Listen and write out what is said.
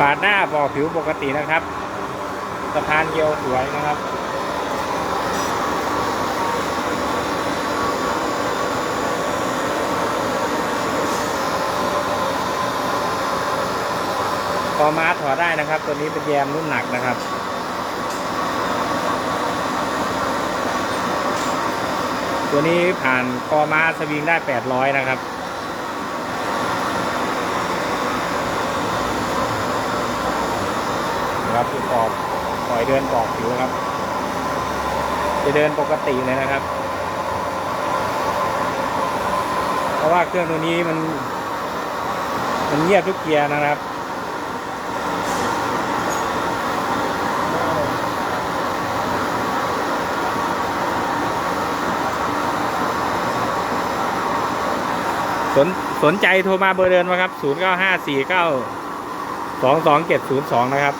ปาดหน้าบอผิวปกตินะครับสะพานเกียวสวยนะครับคอมาถอดได้นะครับ ตัวนี้เป็นแยมรุ่นหนักนะครับตัวนี้ผ่านคอมาสวิงได้ 800 นะครับ ครับที่ปอกปล่อยเดินปอกผิวครับ จะเดินปกติเลยนะครับ เพราะว่าเครื่องตัวนี้มัน มันเงียบทุกเกียร์นะครับสนสนใจโทรมาเบอร์เดินมาครับ 0 9 5 4 9 2 2 7 0 2 นะครับ